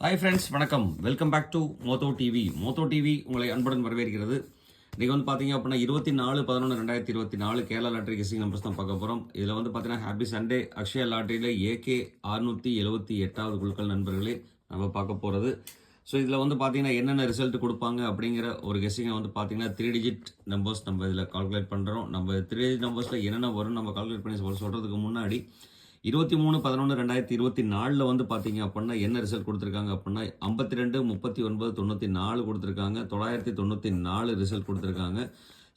Hi friends வணக்கம். Welcome back to Motho TV Motho TV உங்களை அன்புடன் வரவேற்கிறது. இன்றைக்கி வந்து பார்த்தீங்க அப்படின்னா இருபத்தி நாலு பதினொன்று ரெண்டாயிரத்தி இருபத்தி நாலு கேரளா லாட்ரி கெஸிங் நம்பர்ஸ் தான் பார்க்க போகிறோம் இதில் வந்து பார்த்தீங்கன்னா ஹாப்பி சண்டே அக்ஷயா லாட்ரியில் ஏகே அறுநூற்றி எழுபத்தி எட்டாவது குழுக்கள் நண்பர்களே நம்ம பார்க்க போகிறது ஸோ இதில் வந்து பார்த்தீங்கன்னா என்னென்ன ரிசல்ட் கொடுப்பாங்க அப்படிங்கிற ஒரு கெஸ்ஸிங்கை வந்து பார்த்தீங்கன்னா த்ரீ டிஜிட் நம்பர்ஸ் நம்ம இதில் கால்குலேட் பண்ணுறோம் நம்ம த்ரீ டிஜிட் நம்பர்ஸில் என்னென்ன வரும் நம்ம கால்குலேட் பண்ணி சொல்கிறதுக்கு முன்னாடி இருபத்தி மூணு பதினொன்று ரெண்டாயிரத்தி இருபத்தி நாலில் வந்து பார்த்தீங்க அப்படின்னா என்ன ரிசல்ட் கொடுத்துருக்காங்க அப்படின்னா ஐம்பத்தி ரெண்டு முப்பத்தி ஒன்பது தொண்ணூற்றி நாலு கொடுத்துருக்காங்க. தொள்ளாயிரத்தி தொண்ணூற்றி நாலு ரிசல்ட் கொடுத்துருக்காங்க.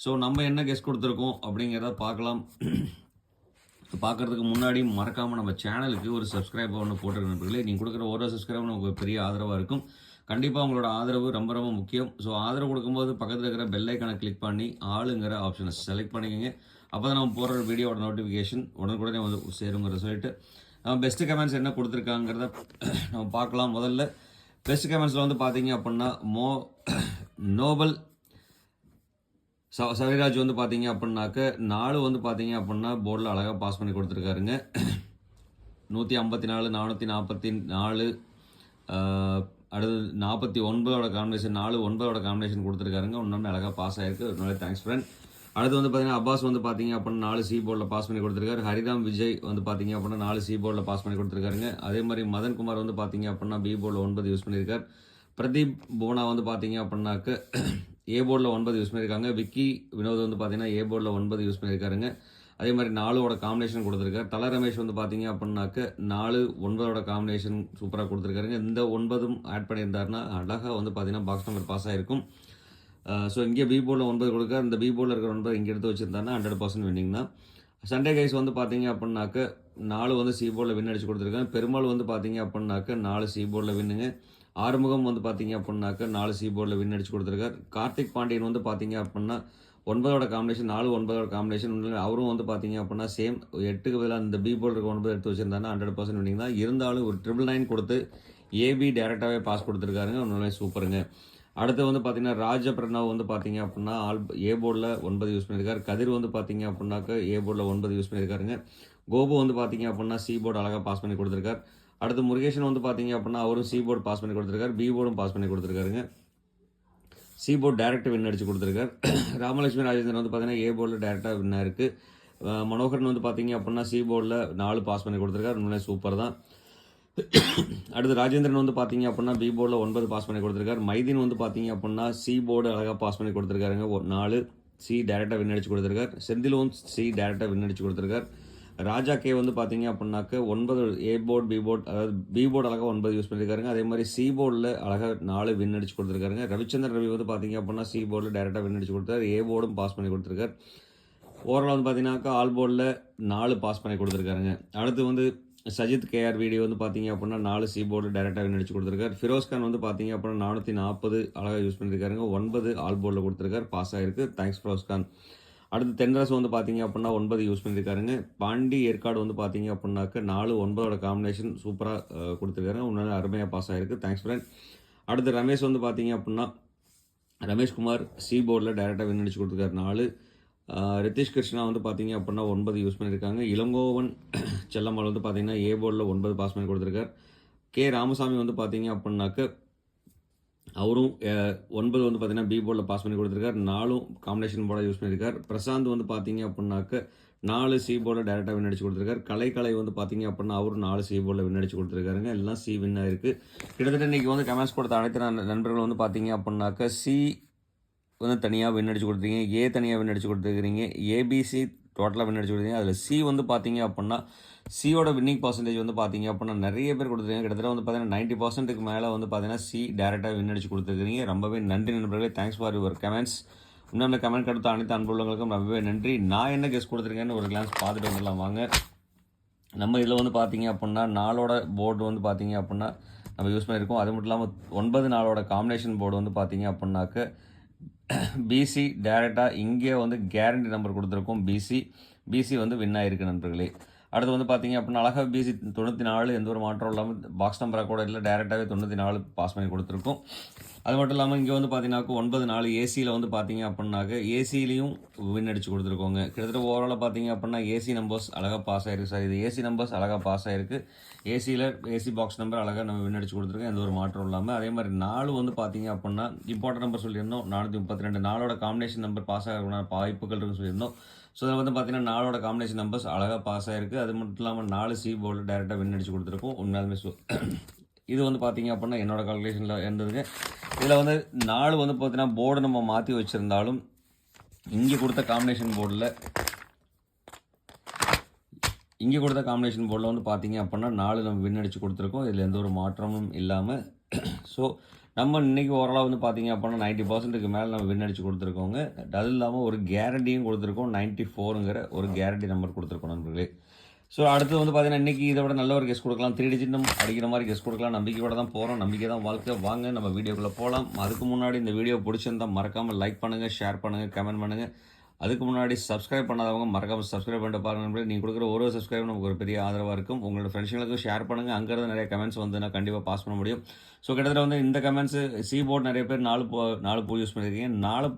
ஸோ நம்ம என்ன கெஸ் கொடுத்துருக்கோம் அப்படிங்கிறத பார்க்கலாம். பார்க்கறதுக்கு முன்னாடி மறக்காமல் நம்ம சேனலுக்கு ஒரு சப்ஸ்கிரைப் ஒன்று போட்டுருக்க நண்பர்களே நீங்கள் கொடுக்குற ஒரு சப்ஸ்கிரைப் நமக்கு பெரிய ஆதரவாக இருக்கும். கண்டிப்பாக உங்களோட ஆதரவு ரொம்ப ரொம்ப முக்கியம். ஸோ ஆதரவு கொடுக்கும்போது பக்கத்தில் இருக்கிற பெல் கிளிக் பண்ணி ஆளுங்கிற ஆப்ஷனை செலக்ட் பண்ணிக்கோங்க. அப்போ தான் நம்ம போடுற வீடியோட நோட்டிஃபிகேஷன் உடனுக்குடனே வந்து சேருங்கிற சொல்லிட்டு நம்ம பெஸ்ட்டு கமெண்ட்ஸ் என்ன கொடுத்துருக்காங்கிறத நம்ம பார்க்கலாம். முதல்ல பெஸ்ட் கமெண்ட்ஸில் வந்து பார்த்தீங்க அப்படின்னா மோ நோபல் ச சவிராஜ் வந்து பார்த்தீங்க அப்படின்னாக்க நாலு வந்து பார்த்தீங்க அப்படின்னா போர்டில் அழகாக பாஸ் பண்ணி கொடுத்துருக்காருங்க. நூற்றி ஐம்பத்தி நாலு நானூற்றி நாற்பத்தி நாலு அடுத்து நாற்பத்தி ஒன்பதோட காம்பினேஷன் நாலு ஒன்பதோட காம்பினேஷன் கொடுத்துருக்காருங்க. ஒன்று அழகாக பாஸ் ஆகிருக்கு ஒரு தேங்க்ஸ் ஃப்ரெண்ட் அடுத்து வந்து பார்த்தீங்கன்னா அப்பாஸ் வந்து பார்த்தீங்க அப்படின்னா நாலு சி போர்டில் பாஸ் பண்ணி கொடுத்துருக்காரு. ஹரிராம் விஜய் வந்து பார்த்தீங்க அப்படின்னா நாலு சி போர்டில் பாஸ் பண்ணி கொடுத்துருக்காருங்க. அதே மாதிரி மதன் குமார் வந்து பார்த்தீங்க அப்படின்னா பி போர்டில் ஒன்பது யூஸ் பண்ணியிருக்கார் பிரதீப் புவனா வந்து பார்த்தீங்க அப்படின்னாக்க ஏ போர்டில் ஒன்பது யூஸ் பண்ணியிருக்காங்க விக்கி வினோத் வந்து பார்த்தீங்கன்னா ஏ போர்டில் ஒன்பது யூஸ் பண்ணியிருக்காருங்க அதே மாதிரி நாலோட காம்பினேஷன் கொடுத்துருக்காரு. தல ரமேஷ் வந்து பார்த்தீங்க அப்படின்னாக்க நாலு ஒன்பதோட காம்பினேஷன் சூப்பராக கொடுத்துருக்காருங்க. இந்த ஒன்பதும் ஆட் பண்ணியிருந்தாருன்னா அழகாக வந்து பார்த்தீங்கன்னா பாக்ஸ் நம்பர் பாஸ் ஆகிருக்கும் ஸோ இங்கே பி போர்டில் ஒன்பது கொடுக்க இந்த பி போர்டில் இருக்கிற ஒன்பது இங்கே எடுத்து வச்சுருந்தாங்கன்னா ஹண்ட்ரட் பர்சன்ட் வின்னிங் தான் சண்டே கைஸ் வந்து பார்த்தீங்க அப்படின்னாக்க நாலு வந்து சி போர்டில் வின் அடிச்சு கொடுத்துருக்கேன் பெருமாள் வந்து பார்த்தீங்க அப்படின்னாக்க நாலு சி போர்டில் வின்னுங்க ஆறுமுகம் வந்து பார்த்தீங்க அப்படின்னாக்க நாலு சி போர்டில் வின் அடிச்சு கொடுத்துருக்காரு. கார்த்திக் பாண்டியன் வந்து பார்த்தீங்க அப்படின்னா ஒன்பதோட காம்பினேஷன் நாலு ஒன்பதோட காம்பினேஷன் அவரும் வந்து பார்த்தீங்க அப்படின்னா சேம் எட்டுக்கு பதிலாக இந்த பி போர்டு இருக்க ஒன்பது எடுத்து வச்சிருந்தாங்கன்னா ஹண்ட்ரட் பர்சன்ட் வின்னிங் தான் இருந்தாலும் ஒரு ட்ரிபிள் நைன் கொடுத்து ஏபி டேரெக்டாகவே பாஸ் கொடுத்துருக்காருங்க. உண்மையிலே சூப்பருங்க அடுத்து வந்து பார்த்தீங்கன்னா ராஜ பிரணவ் வந்து பார்த்தீங்க அப்படின்னா ஆல் ஏ போர்டில் ஒன்பது யூஸ் பண்ணியிருக்காரு கதிர் வந்து பார்த்தீங்க அப்படின்னாக்க ஏ போர்டில் ஒன்பது யூஸ் பண்ணியிருக்காருங்க கோபு வந்து பார்த்தீங்க அப்படின்னா சி போர்டு அழகாக பாஸ் பண்ணி கொடுத்துருக்கார். அடுத்து முருகேஷன் வந்து பார்த்தீங்க அப்படின்னா அவரும் சி போர்டு பாஸ் பண்ணி கொடுத்துருக்காரு. பி போர்டும் பாஸ் பண்ணி கொடுத்துருக்காருங்க. சி போர்டு டேரக்ட் வின் அடிச்சு கொடுத்துருக்காரு. ராமலட்சுமி ராஜேந்திரன் வந்து பார்த்தீங்கன்னா ஏ போர்டில் டேரெக்டாக வின்னாக இருக்குது மனோகரன் வந்து பார்த்தீங்க அப்படின்னா சி போர்டில் நாலு பாஸ் பண்ணி கொடுத்துருக்காரு. உண்மையிலே சூப்பர் தான். அடுத்து ராஜேந்திரன் வந்து பார்த்தீங்க அப்படின்னா பி போர்டில் ஒன்பது பாஸ் பண்ணி கொடுத்துருக்காரு. மைதீன் வந்து பார்த்தீங்க அப்படின்னா சி போர்டு அழகாக பாஸ் பண்ணி கொடுத்துருக்காருங்க. ஒரு நாலு சி டேரெக்டாக வின் அடிச்சு கொடுத்துருக்காரு. செந்திலும் சி டேரெக்டாக வின் அடிச்சு கொடுத்துருக்காரு. ராஜா கே வந்து பார்த்தீங்க அப்படின்னாக்க ஒன்பது ஏ போர்டு பி போர்டு அதாவது பி போர்டு அழகாக ஒன்பது யூஸ் பண்ணியிருக்காருங்க அதே மாதிரி சி போர்டில் அழகாக நாலு வின் அடிச்சு கொடுத்துருக்காருங்க. ரவிச்சந்திரன் ரவி வந்து பார்த்தீங்க அப்படின்னா சி போர்டில் டேரெக்டாக வின் அடிச்சு கொடுத்தாரு. ஏ போர்டும் பாஸ் பண்ணி கொடுத்துருக்காரு. ஓவரால் வந்து பார்த்தீங்கன்னாக்கா ஆல் போர்டில் நாலு பாஸ் பண்ணி கொடுத்துருக்காருங்க. அடுத்து வந்து சஜித் கேஆர் வீடியோ வந்து பார்த்தீங்க அப்படின்னா நாலு சி போர்டு டேரெக்டாக வின் கொடுத்துருக்காரு. ஃபிரோஸ் கான் வந்து பார்த்தீங்க அப்படின்னா நானூற்றி நாற்பது அழகாக யூஸ் பண்ணியிருக்காருங்க ஒன்பது ஆல் போர்டில் கொடுத்துருக்காரு. பாஸ் ஆயிருக்கு. தேங்க்ஸ் ஃபிரோஸ் கான் அடுத்து தென்ரஸ் வந்து பார்த்தீங்க அப்படின்னா ஒன்பது யூஸ் பண்ணியிருக்காருங்க பாண்டி ஏற்காடு வந்து பார்த்தீங்க அப்படின்னாக்க நாலு ஒன்பதோட காம்பினேஷன் சூப்பராக கொடுத்துருக்காருங்க. உன்னால அருமையாக பாஸ் ஆகிருக்கு தேங்க்ஸ் ஃப்ரெண்ட் அடுத்து ரமேஷ் வந்து பார்த்தீங்க அப்படின்னா ரமேஷ்குமார் சி போர்டில் டேரெக்டாக வின் அடிச்சு கொடுத்துருக்காரு. நாலு ரித்திஷ் கிருஷ்ணா வந்து பார்த்தீங்க அப்படின்னா ஒன்பது யூஸ் பண்ணியிருக்காங்க இளங்கோவன் செல்லம்மாள் வந்து பார்த்தீங்கன்னா ஏ போர்டில் ஒன்பது பாஸ் பண்ணி கொடுத்துருக்காரு. கே ராமசாமி வந்து பார்த்தீங்க அப்படின்னாக்க அவரும் ஒன்பது வந்து பார்த்தீங்கன்னா பி போர்டில் பாஸ் பண்ணி கொடுத்துருக்காரு. நாலும் காம்பினேஷன் போர்டாக யூஸ் பண்ணியிருக்கார் பிரசாந்த் வந்து பார்த்தீங்க அப்படின்னாக்க நாலு சி போர்டில் டேரெக்டாக வின் அடிச்சு கொடுத்துருக்காரு. கலை கலை வந்து பார்த்தீங்க அப்படின்னா அவரும் நாலு சி போர்டில் வின் அடிச்சு கொடுத்துருக்காருங்க. எல்லாம் சி வின் ஆயிருக்கு கிட்டத்தட்ட இன்றைக்கி வந்து கமெண்ட்ஸ் கொடுத்த அனைத்து நண்பர்கள் வந்து பார்த்தீங்க அப்படின்னாக்க சி வந்து தனியாக வின் அடிச்சு கொடுத்துருக்கீங்க. ஏ தனியாக வின் அடிச்சு கொடுத்துருக்கிறீங்க ஏபிசி டோட்டலாக வின் அடிச்சு கொடுத்தீங்க அதில் சி வந்து பார்த்தீங்க அப்படின்னா சியோட வின்னிங் பர்சன்டேஜ் வந்து பார்த்தீங்க அப்படின்னா நிறைய பேர் கொடுத்துருக்கீங்க. கிட்டத்தட்ட வந்து பார்த்தீங்கன்னா நைன்ட்டி பர்சன்ட்டுக்கு மேலே வந்து பார்த்தீங்கன்னா சி டேரெக்டாக வின் அடிச்சு கொடுத்துருக்கீங்க. ரொம்பவே நன்றி நண்பர்களே. தேங்க்ஸ் ஃபார் யுவர் கமெண்ட்ஸ் இன்னொன்று கமெண்ட் கொடுத்த அனைத்து அன்புள்ளவங்களுக்கும் ரொம்பவே நன்றி. நான் என்ன கெஸ் கொடுத்துருக்கேன்னு ஒரு கிளான்ஸ் பார்த்துட்டு வந்துடலாம். வாங்க. நம்ம இதில் வந்து பார்த்தீங்க அப்படின்னா நாளோட போர்டு வந்து பார்த்தீங்க அப்படின்னா நம்ம யூஸ் பண்ணியிருக்கோம் அது மட்டும் இல்லாமல் ஒன்பது நாளோட காம்பினேஷன் போர்டு வந்து பார்த்தீங்க அப்படின்னாக்க பிசி டேரெக்டாக இங்கே வந்து கேரண்டி நம்பர் கொடுத்துருக்கோம் பிசி பிசி வந்து வின் ஆயிருக்கு நண்பர்களே. அடுத்து வந்து பார்த்தீங்க அப்படின்னா அழகாக பிசி தொண்ணூற்றி நாலு எந்த ஒரு மாற்றம் இல்லாமல் பாக்ஸ் நம்பராக கூட இல்லை டேரெக்டாகவே தொண்ணூற்றி நாலு பாஸ் பண்ணி கொடுத்துருக்கோம். அது மட்டும் இல்லாமல் இங்கே வந்து பார்த்தீங்கன்னாக்கா ஒன்பது நாலு ஏசியில் வந்து பார்த்தீங்க அப்படின்னாக்க ஏசிலையும் வின் அடிச்சு கொடுத்துருக்கோங்க. கிட்டத்தட்ட ஓவராலாக பார்த்தீங்க அப்படின்னா ஏசி நம்பர்ஸ் அழகாக பாஸ் ஆயிருக்கு சார் இது ஏசி நம்பர்ஸ் அழகாக பாஸ் ஆயிருக்கு. ஏசியில் ஏசி பாக்ஸ் நம்பர் அழகாக நம்ம வின் அடிச்சு கொடுத்துருக்கோம். எந்த ஒரு மாற்றம் இல்லாமல் அதே மாதிரி நாலு வந்து பார்த்தீங்க அப்படின்னா இம்பார்ட்டன்ட் நம்பர் சொல்லியிருந்தோம். நானூற்றி முப்பத்தி ரெண்டு நாளோட காம்பினேஷன் நம்பர் பாஸ் ஆகிறதுக்கான வாய்ப்புகள் இருக்குன்னு சொல்லியிருந்தோம். ஸோ அதில் வந்து பார்த்தீங்கன்னா நாளோட காம்பினேஷன் நம்பர்ஸ் அழகாக பாஸ் ஆயிருக்கு. அது மட்டும் இல்லாமல் நாலு சி போர்டில் டேரெக்டாக வின் அடிச்சு கொடுத்துருக்கோம். உண்மையாலுமே இது வந்து பார்த்தீங்க அப்படின்னா என்னோட கால்குலேஷனில் இருந்ததுங்க இதில் வந்து நாலு வந்து பார்த்தீங்கன்னா போர்டு நம்ம மாற்றி வச்சுருந்தாலும் இங்கே கொடுத்த காம்பினேஷன் போர்டில் இங்கே கொடுத்த காம்பினேஷன் போர்டில் வந்து பார்த்தீங்க அப்படின்னா நாலு நம்ம வின் அடித்து கொடுத்துருக்கோம். இதில் எந்த ஒரு மாற்றமும் இல்லாமல் ஸோ நம்ம இன்றைக்கி ஓரளவு வந்து பார்த்தீங்க அப்படின்னா நைன்ட்டி பர்சன்ட்டுக்கு மேலே நம்ம வின் அடித்து கொடுத்துருக்கோங்க. அது இல்லாமல் ஒரு கேரண்டியும் கொடுத்துருக்கோம். நைன்ட்டி ஃபோருங்கிற ஒரு கேரண்டி நம்பர் கொடுத்துருக்கோம் நண்பர்களே. ஸோ அடுத்து வந்து பார்த்தீங்கன்னா இன்றைக்கி இதை விட நல்ல ஒரு கெஸ்ட் கொடுக்கலாம். த்ரீ டிஜிட் அடிக்கிற மாதிரி கெஸ்ட் கொடுக்கலாம். நம்பிக்கையோட தான் போகிறோம் நம்பிக்கை தான் வாழ்க்கை. வாங்க நம்ம வீடியோக்குள்ளே போகலாம் அதுக்கு முன்னாடி இந்த வீடியோ பிடிச்சிருந்தா மறக்காமல் லைக் பண்ணுங்கள் ஷேர் பண்ணுங்கள் கமெண்ட் பண்ணுங்கள் அதுக்கு முன்னாடி சப்ஸ்கிரைப் பண்ணாதவங்க மறக்காமல் சப்ஸ்கிரைப் பண்ணிட்டு பாருங்க நீங்கள் கொடுக்குற ஒரு சப்ஸ்கிரைப் நமக்கு ஒரு பெரிய ஆதரவாக இருக்கும். உங்களோட ஃப்ரெண்ட்ஸுங்களுக்கும் ஷேர் பண்ணுங்கள் அங்கேருந்து நிறைய கமெண்ட்ஸ் வந்து நான் கண்டிப்பாக பாஸ் பண்ண முடியும். ஸோ கிட்டத்தட்ட வந்து இந்த கமெண்ட்ஸு சி போர்ட் நிறைய பேர் நாலு போ நாலு பூ யூஸ் பண்ணியிருக்கீங்க நாலு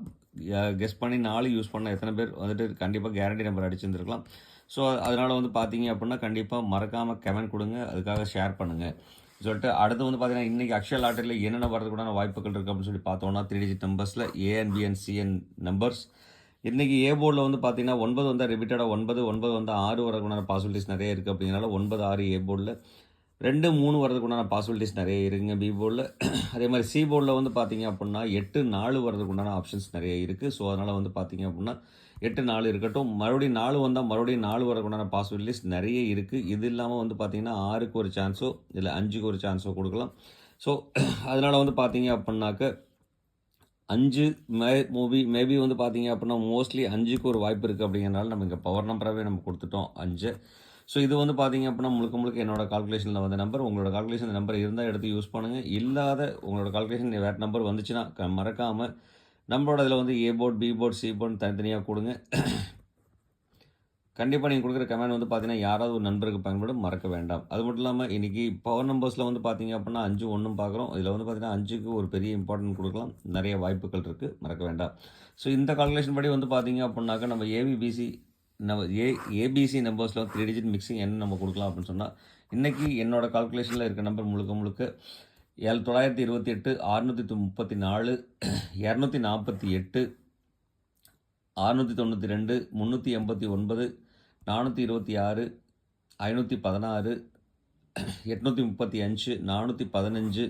கெஸ் பண்ணி நாலு யூஸ் பண்ண எத்தனை பேர் வந்துட்டு கண்டிப்பாக கேரண்டி நம்பர் அடிச்சிருந்துருக்கலாம். ஸோ அதனால் வந்து பார்த்தீங்க அப்படின்னா கண்டிப்பாக மறக்காமல் கமெண்ட் கொடுங்க. அதுக்காக ஷேர் பண்ணுங்கள் சொல்லிட்டு அடுத்து வந்து பார்த்தீங்கன்னா இன்றைக்கி அக்ஷய லாட்டரியில் என்னென்ன வரதுக்குடான வாய்ப்புகள் இருக்குது அப்படின்னு சொல்லி பார்த்தோம்னா த்ரீ டிஜிட் நம்பர்ஸில் ஏஎன்பிஎன் சிஎன் நம்பர்ஸ் இன்றைக்கி ஏ போர்டில் வந்து பார்த்தீங்கன்னா ஒன்பது வந்து ரிப்பீட்டடாக ஒன்பது ஒன்பது வந்து ஆறு வரதுக்குண்டான பாசிபிலிட்டிஸ் நிறைய இருக்குது அப்படிங்கிறனால ஒன்பது ஆறு ஏ போர்டில் ரெண்டு மூணு வரதுக்குண்டான பாசிபிலிட்டிஸ் நிறைய இருக்குங்க. பி போர்டில் அதே மாதிரி சி போர்டில் வந்து பார்த்தீங்க அப்படின்னா எட்டு நாலு வரதுக்குண்டான ஆப்ஷன்ஸ் நிறைய இருக்குது ஸோ அதனால் வந்து பார்த்தீங்க அப்படின்னா எட்டு நாலு இருக்கட்டும். மறுபடியும் நாலு வந்தால் மறுபடியும் நாலு வரக்குண்டான பாசிபிலிட்டிஸ் நிறைய இருக்குது இது இல்லாமல் வந்து பார்த்தீங்கன்னா ஆறுக்கு ஒரு சான்ஸோ இல்லை அஞ்சுக்கு ஒரு சான்ஸோ கொடுக்கலாம். ஸோ அதனால் வந்து பார்த்தீங்க அப்படின்னாக்க அஞ்சு மே மூவி மேபி வந்து பார்த்தீங்க அப்படின்னா மோஸ்ட்லி அஞ்சுக்கு ஒரு வாய்ப்பு இருக்குது அப்படிங்கிறனால நம்ம இங்கே பவர் நம்பராகவே நம்ம கொடுத்துட்டோம். அஞ்சு. ஸோ இது வந்து பார்த்தீங்க அப்படின்னா முழுக்க முழுக்க என்னோட கால்குலேஷனில் வந்த நம்பர் உங்களோட கால்குலேஷன் நம்பர் இருந்தால் எடுத்து யூஸ் பண்ணுங்கள் இல்லாத உங்களோட கால்குலேஷன் வேறு நம்பர் வந்துச்சுன்னா க- மறக்காமல் நம்மளோட இதில் வந்து A board B board C board தனித்தனியாக கொடுங்க. கண்டிப்பாக நீங்கள் கொடுக்குற கமெண்ட் வந்து பார்த்தீங்கன்னா யாராவது ஒரு நண்பருக்கு பயன்படும் மறக்க வேண்டாம். அது மட்டும் இல்லாமல் இன்றைக்கி பவர் நம்பர்ஸில் வந்து பார்த்தீங்க அப்படின்னா அஞ்சு ஒன்றும் பார்க்குறோம் இதில் வந்து பார்த்தீங்கன்னா அஞ்சுக்கு ஒரு பெரிய இம்பார்ட்டன்ட் கொடுக்கலாம். நிறைய வாய்ப்புகள் இருக்குது மறக்க வேண்டாம். ஸோ இந்த கால்குலேஷன் படி வந்து பார்த்தீங்க அப்படின்னாக்கா நம்ம ஏபிபிசி நம்ம ஏ ஏபிசி நம்பர்ஸில் த்ரீ டிஜிட் மிக்சிங் என்ன நம்ம கொடுக்கலாம் அப்படின்னு சொன்னால் இன்றைக்கி என்னோட கால்குலேஷனில் இருக்க நம்பர் முழுக்க முழுக்க ஏழு தொள்ளாயிரத்தி இருபத்தி எட்டு அறுநூற்றி முப்பத்தி நாலு இரநூத்தி நாற்பத்தி எட்டு அறுநூற்றி தொண்ணூற்றி ரெண்டு முந்நூற்றி எண்பத்தி ஒன்பது நானூற்றி இருபத்தி ஆறு ஐநூற்றி பதினாறு எட்நூற்றி முப்பத்தி அஞ்சு நானூற்றி பதினஞ்சு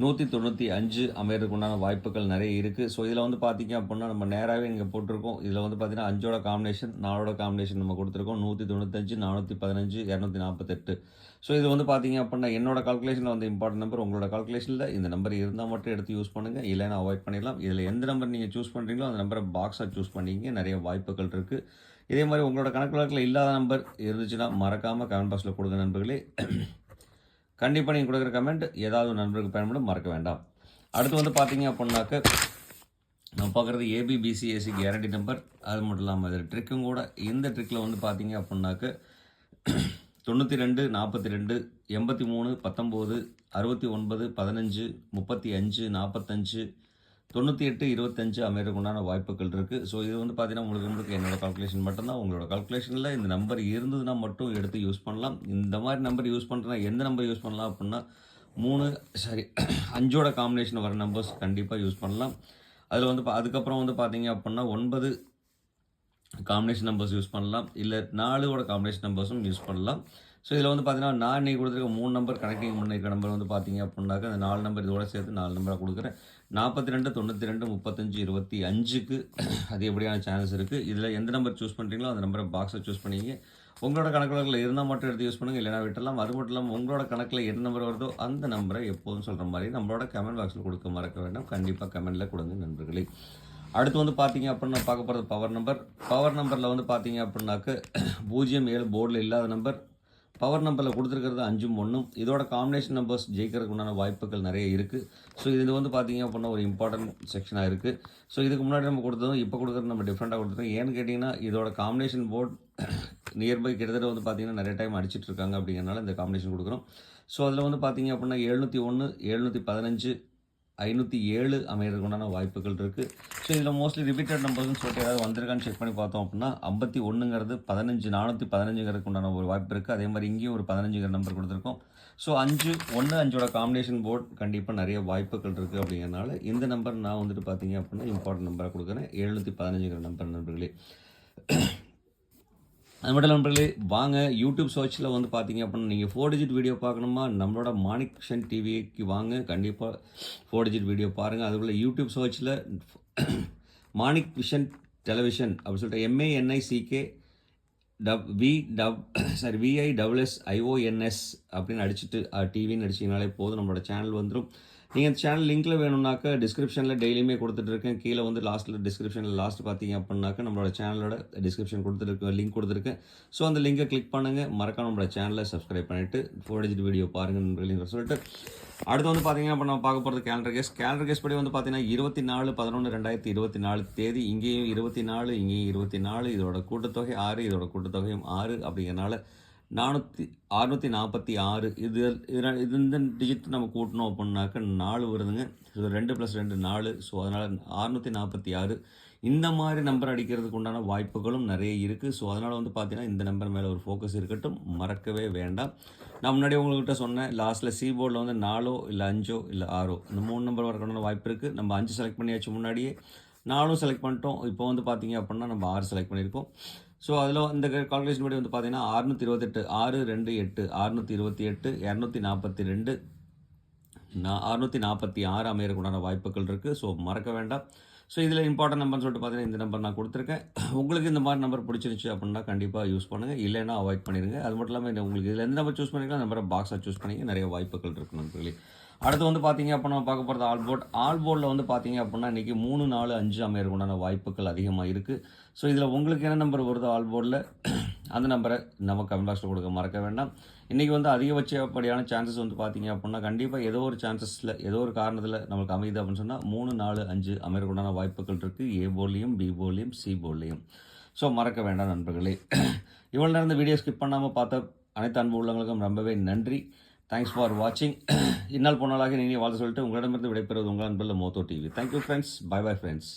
நூற்றி தொண்ணூற்றி அஞ்சு அமையறதுக்கு உண்டான வாய்ப்புகள் நிறைய இருக்குது ஸோ இதில் வந்து பார்த்தீங்க அப்படின்னா நம்ம நேராகவே இங்கே போட்டிருக்கோம். இதில் வந்து பார்த்தீங்கன்னா அஞ்சோட காம்பினேஷன் நாலோட காம்பினேஷன் நம்ம கொடுத்துருக்கோம். நூற்றி தொண்ணூத்தஞ்சு நானூற்றி பதினஞ்சு இரநூத்தி நாற்பத்தெட்டு ஸோ இது வந்து பார்த்தீங்க அப்படின்னா என்னோட கால்குலேஷனில் வந்து இம்பார்ட்டன்ட் நம்பர் உங்களோட கால்குலேஷனில் இந்த நம்பர் இருந்தால் மட்டும் எடுத்து யூஸ் பண்ணுங்கள் இல்லைன்னா அவாய்ட் பண்ணிடலாம். இதில் எந்த நம்பர் நீங்கள் சூஸ் பண்ணுறீங்களோ அந்த நம்பரை பாக்ஸாக சூஸ் பண்ணிங்க. நிறைய வாய்ப்புகள் இருக்குது இதே மாதிரி உங்களோட கணக்கு வழக்கில் இல்லாத நம்பர் இருந்துச்சுன்னா மறக்காமல் கமெண்ட் பாக்ஸில் கொடுங்க நண்பர்களே. கண்டிப்பாக நீங்கள் கொடுக்குற கமெண்ட் ஏதாவது ஒரு நண்பருக்கு பயன்படும் மறக்க வேண்டாம். அடுத்து வந்து பார்த்தீங்க அப்படின்னாக்க நம்ம பார்க்குறது ஏபிபிசிஎஸ்சி கேரண்டி நம்பர் அது மட்டும் இல்லாமல் இது ட்ரிக்கும் கூட. இந்த ட்ரிக்கில் வந்து பார்த்தீங்க அப்படின்னாக்க தொண்ணூற்றி ரெண்டு நாற்பத்தி ரெண்டு எண்பத்தி மூணு பத்தொம்போது அறுபத்தி ஒன்பது பதினஞ்சு முப்பத்தி அஞ்சு நாற்பத்தஞ்சு தொண்ணூற்றி எட்டு இருபத்தஞ்சு அமையறதுக்கு உண்டான வாய்ப்புகள் இருக்குது ஸோ இது வந்து பார்த்தீங்கன்னா உங்களுக்கு உங்களுக்கு என்னோட கால்குலேஷன் மட்டும்தான் உங்களோட கால்குலேஷனில் இந்த நம்பர் இருந்ததுன்னா மட்டும் எடுத்து யூஸ் பண்ணலாம். இந்த மாதிரி நம்பர் யூஸ் பண்ணுறேன்னா எந்த நம்பர் யூஸ் பண்ணலாம் அப்படின்னா மூணு சாரி அஞ்சோட காம்பினேஷன் வர நம்பர்ஸ் கண்டிப்பாக யூஸ் பண்ணலாம். அதில் வந்து பா- அதுக்கப்புறம் வந்து பார்த்தீங்க அப்படின்னா ஒன்பது காம்பினேஷன் நம்பர்ஸ் யூஸ் பண்ணலாம். இல்லை நாலோட காம்பினேஷன் நம்பர்ஸும் யூஸ் பண்ணலாம். ஸோ இதில் வந்து பார்த்தீங்கன்னா நான் இன்னைக்கு கொடுத்துருக்க மூணு நம்பர் கனெக்டிங் பண்ணிருக்க நம்பர் வந்து பார்த்தீங்க அப்படின்னாக்க அந்த நாலு நம்பர் இதோட சேர்த்து நாலு நம்பராக கொடுக்குறேன். நாற்பத்தி ரெண்டு தொண்ணூற்றி ரெண்டு முப்பத்தஞ்சு இருபத்தி அஞ்சுக்கு அது எப்படியான சான்ஸ் இருக்குது இதில் எந்த நம்பர் சூஸ் பண்ணுறீங்களோ அந்த நம்பரை பாக்ஸை சூஸ் பண்ணிங்க உங்களோட கணக்குகளில் இருந்தால் மட்டும் எடுத்து யூஸ் பண்ணுங்கள் இல்லைனா விட்டலாம் அது மட்டும் இல்லாமல் உங்களோட கணக்கில் என்ன நம்பர் வருதோ அந்த நம்பரை எப்போதும் சொல்கிற மாதிரி நம்மளோட கமெண்ட் பாக்ஸில் கொடுக்க மறக்க வேண்டாம். கண்டிப்பாக கமெண்ட்டில் கொடுங்க நண்பர்களே. அடுத்து வந்து பார்த்தீங்க அப்படின்னா பார்க்க போகிறது பவர் நம்பர் பவர் நம்பரில் வந்து பார்த்தீங்க அப்படின்னாக்க பூஜ்ஜியம் ஏழு போர்டில் இல்லாத நம்பர் பவர் நம்பரில் கொடுத்துருக்கிறது அஞ்சும் ஒன்றும் இதோட காம்பினேஷன் நம்பர்ஸ் ஜெயிக்கிறதுக்கு உண்டான வாய்ப்புகள் நிறைய இருக்குது ஸோ இது வந்து பார்த்தீங்க அப்படின்னா ஒரு இம்பார்ட்டன்ட் செக்ஷனாக இருக்குது ஸோ இதுக்கு முன்னாடி நம்ம கொடுத்ததும் இப்போ கொடுக்குறது நம்ம டிஃப்ரெண்ட்டாக கொடுத்துருக்கோம் ஏன்னு கேட்டிங்கன்னா இதோட காம்பினேஷன் போர்ட் நியர்பை கிட்டத்தட்ட வந்து பார்த்திங்கன்னா நிறைய டைம் அடிச்சிட்டு இருக்காங்க அப்படிங்கிறனால இந்த காம்பினேஷன் கொடுக்குறோம். ஸோ அதில் வந்து பார்த்தீங்க அப்படின்னா எழுநூற்றி ஒன்று எழுநூற்றி பதினஞ்சு ஐநூற்றி ஏழு அமைகிறதுக்கு உண்டான வாய்ப்புகள் இருக்குது ஸோ இதில் மோஸ்ட்லி ரிப்பீட்டட் நம்பர்ஸ்னு சொல்லிட்டு ஏதாவது வந்திருக்கான்னு செக் பண்ணி பார்த்தோம் அப்படின்னா ஐம்பத்தி ஒன்றுங்கிறது பதினஞ்சு நானூற்றி பதினஞ்சுங்கிறதுக்கு உண்டான ஒரு வாய்ப்பு இருக்குது அதே மாதிரி இங்கேயும் ஒரு பதினஞ்சுங்கிற நம்பர் கொடுத்துருக்கோம். ஸோ அஞ்சு ஒன்று அஞ்சோட காம்பினேஷன் போர்ட் கண்டிப்பாக நிறைய வாய்ப்புகள் இருக்குது அப்படிங்கிறனால இந்த நம்பர் நான் வந்துட்டு பார்த்தீங்க அப்படின்னா இம்பார்ட்டன்ட் நம்பராக கொடுக்குறேன். எழுநூற்றி பதினஞ்சுங்கிற நம்பர் நண்பர்களே. அது மட்டும் இல்லாமல் நண்பர்களே வாங்க யூடியூப் சர்ச்சில் வந்து பார்த்தீங்க அப்படின்னா நீங்கள் ஃபோர் டிஜிட் வீடியோ பார்க்கணுமா நம்மளோட மாணிக் ஷன் டிவிக்கு வாங்க. கண்டிப்பாக ஃபோர் டிஜிட் வீடியோ பாருங்கள் அதுக்குள்ள யூடியூப் சர்ச்சில் மாணிக் விஷன் டெலிவிஷன் அப்படின்னு சொல்லிட்டு MANICK dub V dub sorry VI double S IONS அப்படின்னு அடிச்சுட்டு டிவின்னு அடிச்சிங்கனாலே போதும். நம்மளோட சேனல் வந்துடும் நீங்கள் இந்த சேனல் லிங்க்கில் வேணும்னாக்கா டிஸ்கிரிப்ஷனில் டெய்லியுமே கொடுத்துட்டு இருக்கேன் கீழே வந்து லாஸ்ட்டில் டிஸ்கிரிப்ஷனில் லாஸ்ட் பார்த்தீங்க அப்படின்னாக்கா நம்மளோட சேனலோட டிஸ்கிரிப்ஷன் கொடுத்துருக்கேன் லிங்க் கொடுத்துருக்கேன். ஸோ அந்த லிங்கை கிளிக் பண்ணுங்கள் மறக்காம நம்மளோட சேனலை சப்ஸ்கிரைப் பண்ணிவிட்டு ஃபோர் டிஜிட் வீடியோ பாருங்கள் சொல்லிட்டு. அடுத்து வந்து பார்த்தீங்கன்னா இப்போ நம்ம பார்க்க போகிறது கேலண்டர் கேஸ் கேலண்டர் கேஸ் படி வந்து பார்த்தீங்கன்னா இருபத்தி நாலு பதினொன்று ரெண்டாயிரத்தி இருபத்தி நாலு தேதி இங்கேயும் இருபத்தி நாலு இங்கேயும் இருபத்தி நாலு இதோட கூட்டத்தொகை ஆறு இதோட கூட்டத்தொகையும் ஆறு அப்படிங்கிறனால நானூற்றி அறுநூற்றி நாற்பத்தி ஆறு. இது இது இது இந்த டிஜிட் நம்ம கூட்டணும் அப்படின்னாக்க நாலு வருதுங்க. இது ரெண்டு ப்ளஸ் ரெண்டு நாலு. ஸோ அதனால் அறுநூற்றி நாற்பத்தி ஆறு. இந்த மாதிரி நம்பர் அடிக்கிறதுக்கு உண்டான வாய்ப்புகளும் நிறைய இருக்குது ஸோ அதனால் வந்து பார்த்தீங்கன்னா இந்த நம்பர் மேலே ஒரு ஃபோக்கஸ் இருக்கட்டும். மறக்கவே வேண்டாம். நான் முன்னாடி உங்கள்கிட்ட சொன்னேன் லாஸ்ட்டில் சி போர்டில் வந்து நாலோ இல்லை அஞ்சோ இல்லை ஆறோ. இந்த மூணு நம்பர் வரணும்னு வாய்ப்பு இருக்குது நம்ம அஞ்சு செலக்ட் பண்ணியாச்சு முன்னாடியே. நாலும் செலக்ட் பண்ணிட்டோம். இப்போ வந்து பார்த்தீங்க அப்படின்னா நம்ம ஆறு செலக்ட் பண்ணியிருக்கோம். ஸோ அதில் இந்த கால்குலேஷன் படி வந்து பார்த்தீங்கன்னா அறுநூற்றி இருபத்தெட்டு ஆறு ரெண்டு எட்டு அறுநூற்றி இருபத்தி எட்டு இரநூத்தி நாற்பத்தி ரெண்டு நான் அறுநூற்றி நாற்பத்தி ஆறு அமையறக்குண்டான வாய்ப்புகள் இருக்குது ஸோ மறக்க வேண்டாம். ஸோ இதில் இம்பார்ட்டன்ட் நம்பர்னு சொல்லிட்டு பார்த்தீங்கன்னா இந்த நம்பர் நான் கொடுத்துருக்கேன். உங்களுக்கு இந்த மாதிரி நம்பர் பிடிச்சிருச்சு அப்படின்னா கண்டிப்பாக யூஸ் பண்ணுங்கள் இல்லைன்னா அவாய்ட் பண்ணிடுங்க அது மட்டும் இல்லாமல் உங்களுக்கு இதில் எந்த நம்பர் சூஸ் பண்ணிக்கலாம் நம்பரை பாக்ஸாக சூஸ் பண்ணிங்க. நிறைய வாய்ப்புகள் இருக்குது நண்பர்களே. அடுத்து வந்து பார்த்தீங்க அப்படின்னா நம்ம பார்க்க போகிறது ஆல்போர்ட். ஆல்போர்டில் வந்து பார்த்தீங்க அப்படின்னா இன்றைக்கி மூணு நாலு அஞ்சு அமையறக்குண்டான வாய்ப்புகள் அதிகமாக இருக்குது ஸோ இதில் உங்களுக்கு என்ன நம்பர் வருதோ ஆல்போர்டில்? அந்த நம்பரை நம்ம கமெண்ட் பாக்ஸில் கொடுக்க மறக்க வேண்டாம். இன்றைக்கி வந்து அதிகபட்சப்படியான சான்சஸ் வந்து பார்த்தீங்க அப்படின்னா கண்டிப்பாக ஏதோ ஒரு சான்சஸில் ஏதோ ஒரு காரணத்தில் நம்மளுக்கு அமையுது அப்படின்னு சொன்னால் மூணு நாலு அஞ்சு அமையறக்குண்டான வாய்ப்புகள் இருக்குது ஏ போர்ட்லேயும் பி போர்ட்லேயும் சி போர்ட்லேயும். ஸோ மறக்க வேண்டாம் நண்பர்களே. இவ்வளோ நேரம் இந்த வீடியோ ஸ்கிப் பண்ணாமல் பார்த்த அனைத்து அன்பு உள்ளவங்களுக்கும் ரொம்பவே நன்றி. தேங்க்ஸ் ஃபார் வாட்சிங் இன்னால் போனாலாக நீங்கள் வாழ்த்து சொல்லிட்டு உங்களிடமிருந்து விடைபெறுவது உங்கள் அன்பில் Motho TV thank you friends bye bye friends